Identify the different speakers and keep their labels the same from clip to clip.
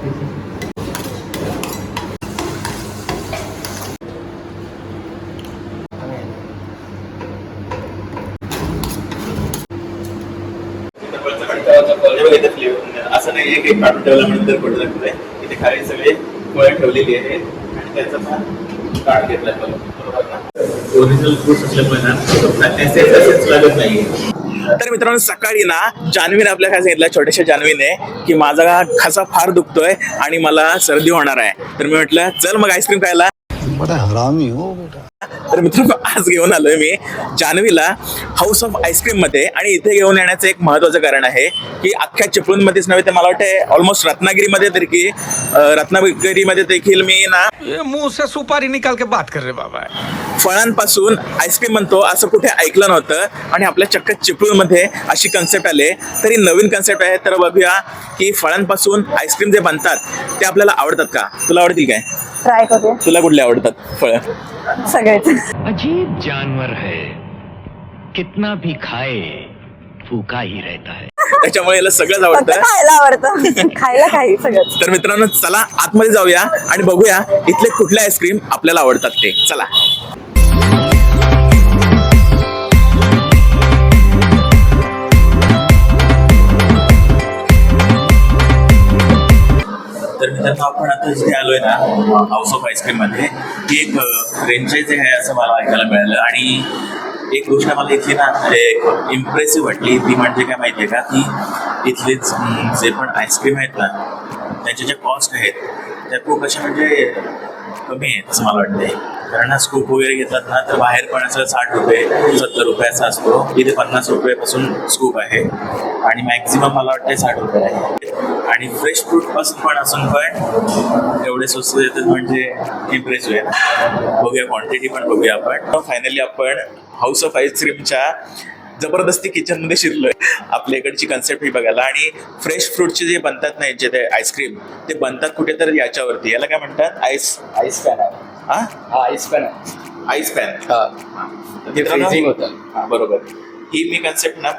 Speaker 1: असं नाही एक एक काढून ठेवला म्हणून तर कुठं लागतंय इथे खाली सगळे गोळ्या ठेवलेली आहेत आणि त्याचा पण काढ घेतला ओरिजिनल फ्रूट असल्यामुळे ना लागत नाही तर मित्रांनो सकाळी ना जान्हवीने आपल्या काय सांगितलं छोट्याशा जान्हवीने की माझा खासा फार दुखतोय आणि मला सर्दी होणार आहे. तर मी म्हटलं चल मग आईस्क्रीम खायला.
Speaker 2: बड़ा हरामी हो बेटा.
Speaker 1: तर मित्रांनो आज घेऊन आलोय मी जान्हवीला हाऊस ऑफ आईस्क्रीममध्ये. आणि इथे घेऊन येण्याचं एक महत्वाचं कारण आहे की अख्ख्या चिपळूणमध्येच नव्हे तर मला वाटतं ऑलमोस्ट रत्नागिरीमध्ये तरी की अं, रत्नागिरीमध्ये देखील मी ना
Speaker 3: ये मुंह से सुपारी निकाल के बात कर रहे बाबा.
Speaker 1: फळांपासून आईस्क्रीम बनतो असं कुठे ऐकलं नव्हतं. आणि आपल्या चक्क चिपळूणमध्ये अशी कन्सेप्ट आले. तरी नवीन कन्सेप्ट आहे. तर बघूया की फळांपासून आईस्क्रीम जे बनतात ते आपल्याला आवडतात का? तुला आवडतील काय?
Speaker 4: ट्राय करूया.
Speaker 1: तुला कुठले आवडतात फळं?
Speaker 4: सगळेच.
Speaker 5: अजीब जानवर है. कितना भी खाए भूखा ही रहता है.
Speaker 1: त्याच्यामुळे याला सगळंच
Speaker 4: फक्त
Speaker 1: आवडतं
Speaker 4: खायला आवडतं. खायला काही सगळंच.
Speaker 1: तर मित्रांनो चला आतमध्ये जाऊया आणि बघूया इथले कुठले आईस्क्रीम आपल्याला आवडतात ते. चला. मित्रांनो आपण आता जिथे आलोय ना हाऊस ऑफ आईस्क्रीममध्ये ही एक फ्रेंचायझी आहे असं मला ऐकायला मिळालं. आणि एक गोष्ट मला इथली ना म्हणजे एक इम्प्रेसिव्ह वाटली. ती म्हणजे काय माहितीये का? की इथलेच जे पण आईस्क्रीम आहेत ना त्याचे ज्या कॉस्ट आहेत त्या खूप अशा म्हणजे कमी आहे असं मला वाटते कारण स्कूप वगैरे घेतात ना तर बाहेर पण असं साठ रुपये सत्तर रुपयाचा असतो. इथे पन्नास रुपयापासून स्कूप आहे. आणि मॅक्झिमम मला वाटतं साठ रुपये आहे. आणि फ्रेश फ्रूटपासून पण असून पण एवढे स्वस्त देतात म्हणजे इम्प्रेस होईल बघूया क्वांटिटी पण बघूया आपण. फायनली आपण हाऊस ऑफ आईस्क्रीमच्या जबरदस्ती किचनमध्ये शिरलोय. आपल्या इकडची कन्सेप्ट ही बघायला. आणि फ्रेश फ्रूटचे जे बनतात नाही जे ते आईस्क्रीम ते बनतात कुठे तर याच्यावरती. याला काय म्हणतात? आईस
Speaker 6: आईस पॅन आहे.
Speaker 1: हा?
Speaker 6: हा आईस पॅन आहे.
Speaker 1: आईस पॅन
Speaker 6: हा. होतं.
Speaker 1: बरोबर. ही मी कन्सेप्ट ना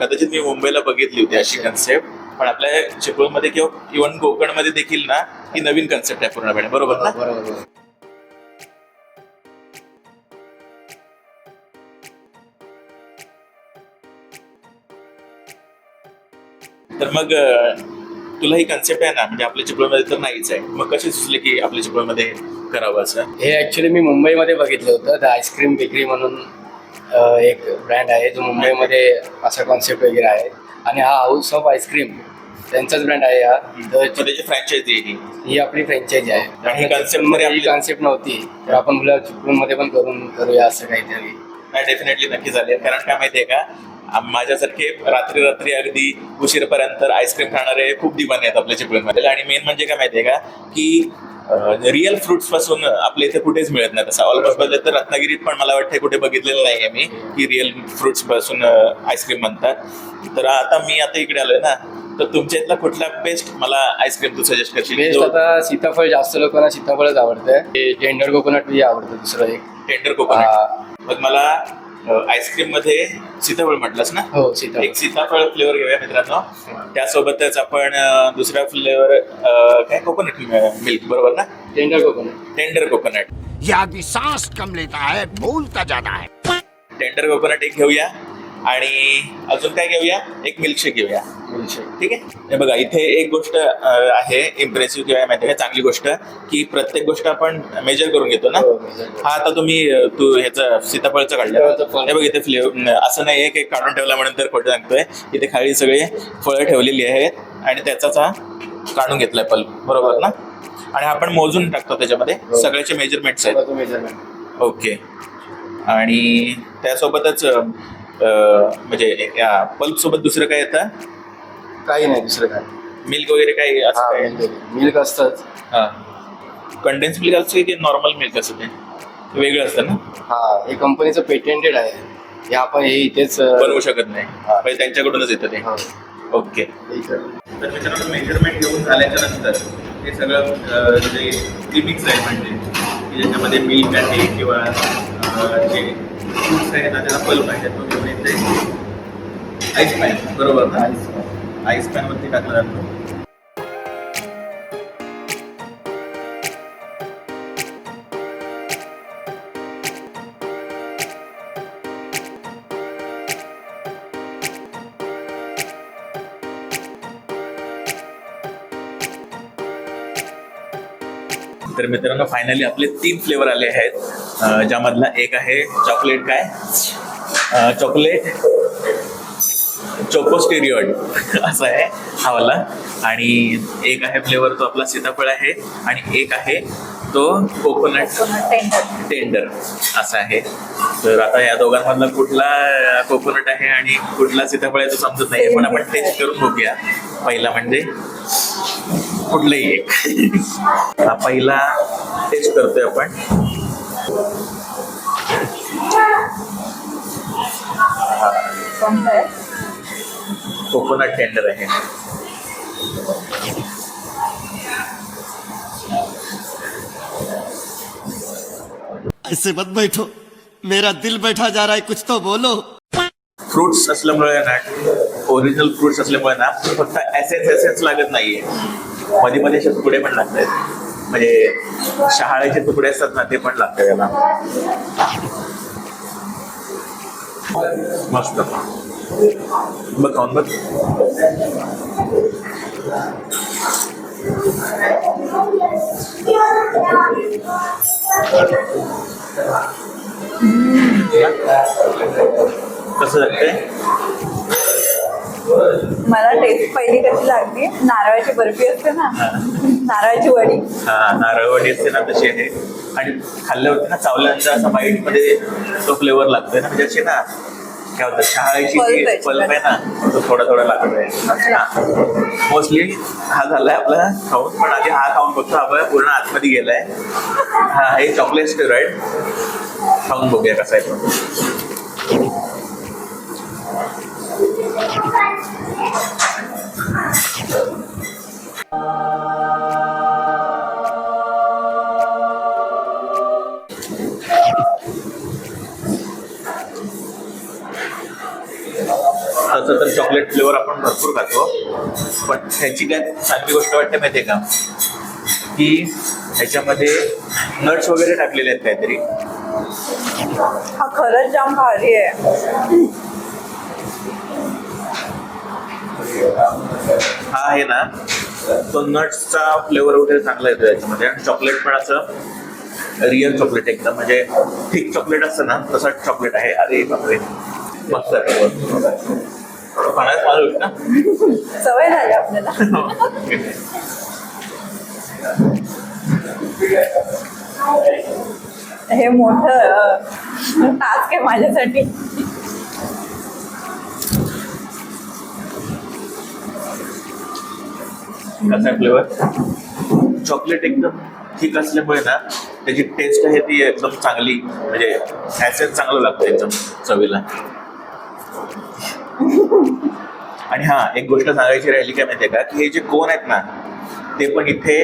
Speaker 1: कदाचित मी मुंबईला बघितली होती अशी कन्सेप्ट पण आपल्या चिपळूणमध्ये किंवा इव्हन कोकणमध्ये देखील ना ही नवीन कन्सेप्ट आहे पूर्णपणे. बरोबर ना?
Speaker 6: बरोबर.
Speaker 1: तर मग तुला ही कन्सेप्ट आहे ना म्हणजे आपल्या चिपळूणमध्ये तर नाहीच आहे. मग कशी सुचले की आपल्या चिपळूणमध्ये करावं असं?
Speaker 6: हे ऍक्च्युली मी मुंबईमध्ये बघितलं होतं. द आईस्क्रीम बेकरी म्हणून एक ब्रँड आहे जो मुंबईमध्ये असा कॉन्सेप्ट वगैरे आहे. आणि हा हाऊस ऑफ आईस्क्रीम त्यांचाच ब्रँड आहे हा.
Speaker 1: तर
Speaker 6: तर
Speaker 1: त्याची फ्रँचायझी आहे ही.
Speaker 6: ही आपली फ्रँचायझी आहे.
Speaker 1: आणि concept मध्ये
Speaker 6: मध्ये ही
Speaker 1: आपली-
Speaker 6: कॉन्सेप्ट नव्हती. तर आपण मुलं चिपळूणमध्ये पण करून करूया असं काहीतरी.
Speaker 1: नाही डेफिनेटली नक्की झाले कारण काय माहितीये का? आम- माझ्यासारखे रात्री रात्री अगदी उशीरपर्यंत आईस्क्रीम खाणारे खूप दिवाने आहेत आपल्या चिपळूणमध्ये. आणि मेन म्हणजे काय माहितीये का? की रिअल फ्रुट्सपासून आपल्या इथे कुठेच मिळत नाही तसं ऑलमोस्ट बघितलं तर रत्नागिरीत पण मला वाटतं कुठे बघितलेलं नाही आहे मी की रिअल फ्रुट्सपासून आईस्क्रीम बनतात तर आता मी आता इकडे आलोय ना तर तुमच्या इथला कुठला बेस्ट मला आईस्क्रीम तू सजेस्ट करशील?
Speaker 6: आता सीताफळ जास्त लोकांना सीताफळच आवडतंय. टेंडर कोकोनट आवडतं दुसरं एक.
Speaker 1: टेंडर. कोकोनट मग मला आईस्क्रीममध्ये सीताफळ म्हटलंस ना?
Speaker 6: हो सीताफळ.
Speaker 1: एक सीताफळ फ्लेवर घेऊया मित्रांनो. त्यासोबतच आपण दुसरा फ्लेवर काय? कोकोनट मिल्क बरोबर ना?
Speaker 6: टेंडर कोकोनट
Speaker 1: टेंडर कोकोनट
Speaker 2: ये आदमी सांस कम लेता है बोलता ज्यादा है।
Speaker 1: टेंडर कोकोनट एक घेऊया. आणि अजून काय घेऊया? एक मिल्कशेक घेऊया. ठीक आहे? बघा इथे एक गोष्ट आहे इम्प्रेसिव्ह किंवा माहिती आहे चांगली गोष्ट की प्रत्येक गोष्ट आपण मेजर करून घेतो ना?
Speaker 6: हो.
Speaker 1: हा आता तुम्ही तू ह्याचं सीताफळचं काढलं. हे बघ इथे फ्लेवर असं नाही आहे की काढून ठेवला म्हणून तर खोटं सांगतोय. इथे खाली सगळे फळं ठेवलेली आहेत आणि त्याचाच हा काढून घेतलाय पल्प. बरोबर ना? आणि आपण मोजून टाकतो त्याच्यामध्ये.
Speaker 6: हो.
Speaker 1: सगळ्याचे मेजरमेंट्स आहेत. ओके. आणि त्यासोबतच म्हणजे या पल्प सोबत दुसरं काय येतं?
Speaker 6: काही नाही दुसरं काय.
Speaker 1: मिल्क वगैरे काही असं काय
Speaker 6: मिल्क असतंच.
Speaker 1: हा. कंडेन्स मिल्क असतं की नॉर्मल मिल्क असतं ते वेगळं असतं ना?
Speaker 6: हा हे कंपनीचं पेटेंटेड आहे. हे आपण हे इथेच
Speaker 1: बनवू शकत नाही. म्हणजे त्यांच्याकडूनच येतं ते.
Speaker 6: हो,
Speaker 1: ओके. तर मित्रांनो मेजरमेंट घेऊन झाल्याच्यानंतर हे सगळं जे प्रीमिक्स आहे म्हणजे की ज्याच्यामध्ये मिल्क आहे किंवा जे फ्रुट्स आहेत ना त्याला पल्प आहे तो घेऊन येते आईस पॅन बरोबर ना? आईस आईस पॅनवरती टाकलं जातो. तर मित्रांनो फायनली आपले तीन फ्लेवर आले आहेत. ज्यामधला एक आहे चॉकलेट काय? चॉकलेट चॉकलेट चोकोस्टेरियड असा आहे. हा वाला. आणि एक आहे फ्लेवर तो आपला सीताफळ आहे. आणि एक आहे तो कोकोनट
Speaker 4: टेंडर
Speaker 1: टेंडर असा आहे. तर आता या दोघांमधला कुठला कोकोनट आहे आणि कुठला सीताफळ आहे तो समजत नाही पण आपण टेस्ट करून बघूया. पहिला म्हणजे कुठलंही एक. हा पहिला टेस्ट करतोय आपण.
Speaker 4: आहे?
Speaker 1: कोकोनट टेंडर आहे.
Speaker 7: ऐसे मत बैठो. मेरा दिल बैठा जा रहा है कुछ तो बोलो.
Speaker 1: फ्रुट्स असल्यामुळे ना ओरिजिनल फ्रुट्स असल्यामुळे ना फक्त एसेन्स एसेन्स लागत नाहीये. मध्ये मध्ये असे तुकडे पण लागत आहेत म्हणजे शहाळ्याचे तुकडे असतात ना ते पण लागतात याला. मस्त. बघ खाऊन बघ कसं लागतंय
Speaker 4: मला टेस्ट पहिली कशी लागली? नारळाची बर्फी असते ना. नारळाची वडी.
Speaker 1: हा नारळवडी असते ना तशी. आहे आणि खाल्ल्यावरती ना चावल्यानंतर असा बाईटमध्ये तो फ्लेवर लागतोय ना. म्हणजे अशी ना काय होतं शहाळ्याची
Speaker 4: पल्प आहे.
Speaker 1: ना तो थोडा थोडा लागतोय मोस्टली हा. झालाय आपला खाऊन पण आधी हा खाऊन बघतो आपण पूर्ण आतमध्ये गेलाय. हा हे चॉकलेट स्टेरॉइड खाऊन बघूया कसा आहे तो. तसं तर चॉकलेट फ्लेवर आपण भरपूर खातो. पण ह्याची काय चांगली गोष्ट वाटते माहितीये का? की ह्याच्यामध्ये नट्स वगैरे टाकलेले आहेत काहीतरी.
Speaker 4: हा खरंच जाम भारी आहे.
Speaker 1: हा आहे ना. तो नट्सचा फ्लेवर वगैरे चांगला येतो याच्यामध्ये. आणि चॉकलेट पण असं रिअल चॉकलेट एकदम. म्हणजे थिक चॉकलेट असतं ना तसं चॉकलेट आहे. अरे बापरे. मस्त आहे. पाण्यात पाणी होईल ना?
Speaker 4: सवय झाली आपल्याला. हे मोठं टास्क आहे माझ्यासाठी.
Speaker 1: कसा फ्लेवर चॉकलेट एकदम थिक असल्यामुळे ना त्याची टेस्ट आहे ती एकदम चांगली. म्हणजे ॲसेट चांगलं लागतं एकदम चवीला. आणि हा एक गोष्ट सांगायची राहिली काय माहितीये का? की हे जे कोण आहेत ना ते पण इथे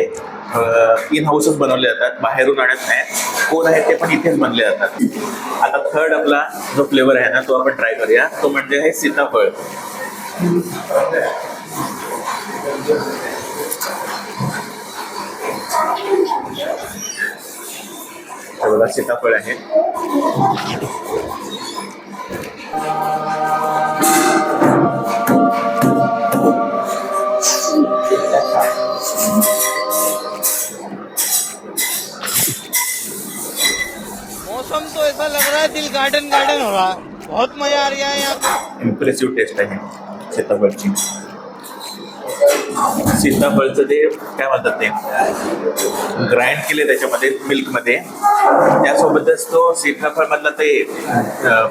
Speaker 1: इन हाऊसच बनवले जातात. बाहेरून आणत नाही. कोण आहेत ते पण इथेच बनले जातात. आता थर्ड आपला जो फ्लेवर आहे ना तो आपण ट्राय करूया. तो म्हणजे आहे सीताफळ. बघा सीताफळ आहे.
Speaker 8: गार्डन गार्डन हो रहा। है बहुत मजा आ रहा है यहाँ पे।
Speaker 1: इम्प्रेसिव्ह टेस्ट आहे. सीताफळची. सीताफळचं ते काय म्हणतात ते? ग्राइंड केले त्याच्यामध्ये मिल्कमध्ये त्यासोबतच तो सीताफळ मधला ते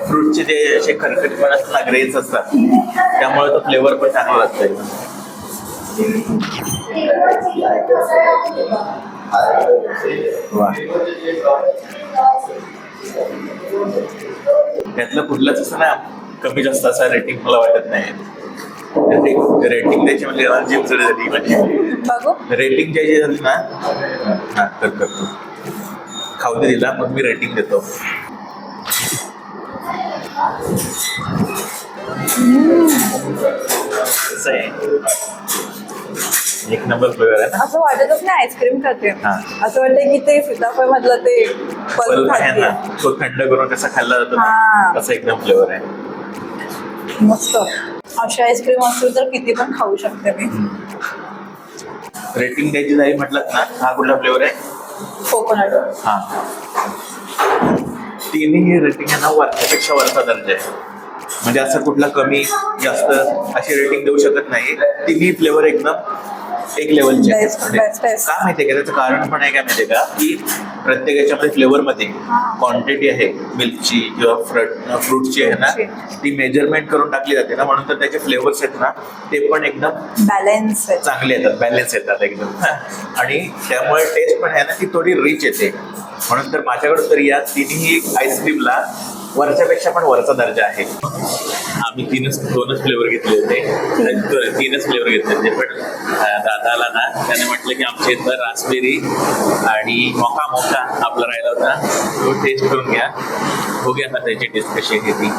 Speaker 1: फ्रूटचे जे असे खरखरीत पण असतात ना ग्रेन्स असतात. त्यामुळे तो फ्लेवर पण चांगला लागतो वा त्यातलं कुठलंच असं ना कमी जास्त असा रेटिंग मला वाटत नाही. रेटिंग द्यायची म्हणजे जिम चढ झाली म्हणजे रेटिंग द्यायची झाली ना हा तर करतो खाऊ दे दिला मग मी रेटिंग देतो. कसं आहे. एक नंबर फ्लेवर आहे ना?
Speaker 4: असं वाटतच नाही आईस्क्रीम खाते.
Speaker 1: हा.
Speaker 4: असं वाटतं की ते सीताफळ मधलं ते पल्प
Speaker 1: पल्प आहे
Speaker 4: खाते.
Speaker 1: ना. तो थंड करून कसा खाल्ला जातो
Speaker 4: हा.
Speaker 1: ना तसा एकदम फ्लेवर आहे.
Speaker 4: मस्त. अशी आईस्क्रीम असेल तर किती पण खाऊ शकते मी.
Speaker 1: रेटिंग द्यायची झाली म्हटलं ना हा कुठला फ्लेवर आहे?
Speaker 4: कोकोनट
Speaker 1: हा. तिन्ही रेटिंग आहे ना वरच्यापेक्षा वरचा दर्जा आहे. म्हणजे असं कुठला कमी जास्त अशी रेटिंग देऊ शकत नाही. तिन्ही फ्लेवर एकदम एक लेवलचे. का माहितीये का? त्याचं कारण पण आहे काय माहितीये का? की प्रत्येक याच्यामध्ये फ्लेवर मध्ये क्वांटिटी आहे. मिल्कची किंवा फ्रूटची आहे ना ती मेजरमेंट करून टाकली जाते ना. म्हणून तर त्याचे फ्लेवर्स आहेत ना ते पण एकदम
Speaker 4: बॅलन्स
Speaker 1: चांगले येतात. बॅलन्स येतात एकदम. आणि त्यामुळे टेस्ट पण आहे ना ती थोडी रिच येते. म्हणून तर माझ्याकडे तर या तिन्ही आईस्क्रीमला वरच्यापेक्षा पण वरचा दर्जा आहे. आम्ही तीनच दोनच फ्लेवर घेतले होते. तीनच फ्लेवर घेतले होते. पण दादाला ना त्याने म्हटलं की आमच्या इथं रासबेरी आणि मोका मोका आपला राहिला होता. तो टेस्ट करून घ्या. बघूया ना त्याची टेस्ट कशी आहे ती.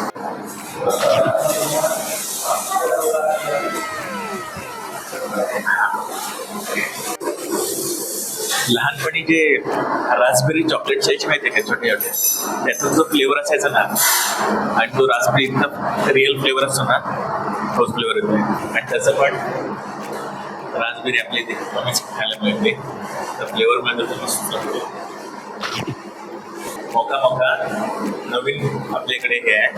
Speaker 1: लहानपणी जे रासबेरी चॉकलेट यायचे माहिती आहे का छोटे छोटे? त्याचा जो फ्लेवर असायचा ना आणि तो रासबेरी एकदम रिअल फ्लेवर असतो ना तोच फ्लेवर येतो आणि त्याचं पण रासबेरी आपल्या इथे कमीच खायला मिळते. तर फ्लेवर मध्ये तर मस्त. मोका मोका नवीन आपल्याकडे हे आहे.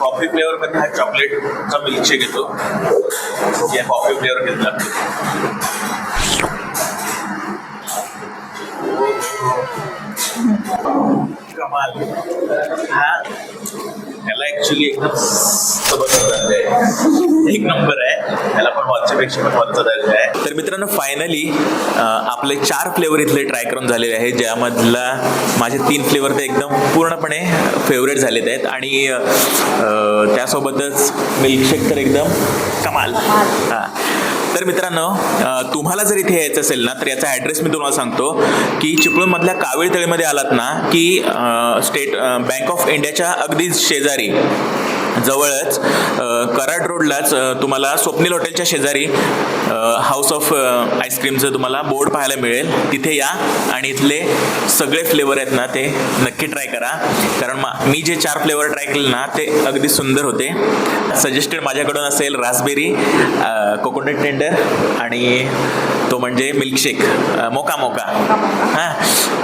Speaker 1: कॉफी फ्लेवर मध्ये हा चॉकलेटचा मिल्कशेक येतो. या कॉफी फ्लेवर घेतला. कमाल हा ह्याला ऍक्च्युली एकदम दर्जा आहे. एक नंबर आहे. ह्याला पण वरच्यापेक्षा पण दर्जा आहे. तर मित्रांनो फायनली आपले चार फ्लेवर इथले ट्राय करून झालेले आहेत ज्यामधला माझे तीन फ्लेवर ते एकदम पूर्णपणे फेवरेट झालेत आहेत. आणि त्यासोबतच मिल्कशेक तर एकदम कमाल. हां. तर मित्रांनो तुम्हाला जर इथे यायचं असेल ना तर याचा ॲड्रेस मी तुम्हाला सांगतो की चिपळूणमधल्या कावेळ तळीमध्ये आलात ना की स्टेट बँक ऑफ इंडियाच्या अगदी शेजारी जवळच कराड रोडलाच तुम्हाला स्वप्नील हॉटेलच्या शेजारी हाऊस ऑफ आईस्क्रीमचं तुम्हाला बोर्ड पाहायला मिळेल. तिथे या आणि इथले सगळे फ्लेवर आहेत ना ते नक्की ट्राय करा. कारण मा मी जे चार फ्लेवर ट्राय केले ना ते अगदी सुंदर होते. सजेस्टेड माझ्याकडून असेल रासबेरी कोकोनट टेंडर आणि तो म्हणजे मिल्कशेक मोका मोका. हां.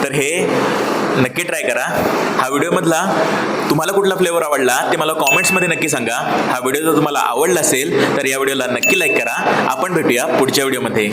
Speaker 1: तर हे नक्की ट्राय करा. हा व्हिडिओमधला तुम्हाला कुठला फ्लेवर आवडला ते मला कॉमेंट्समध्ये नक्की सांगा. हा व्हिडिओ जर तुम्हाला आवडला असेल तर या व्हिडिओला नक्की लाईक करा. आपण भेटूया पुढच्या व्हिडिओमध्ये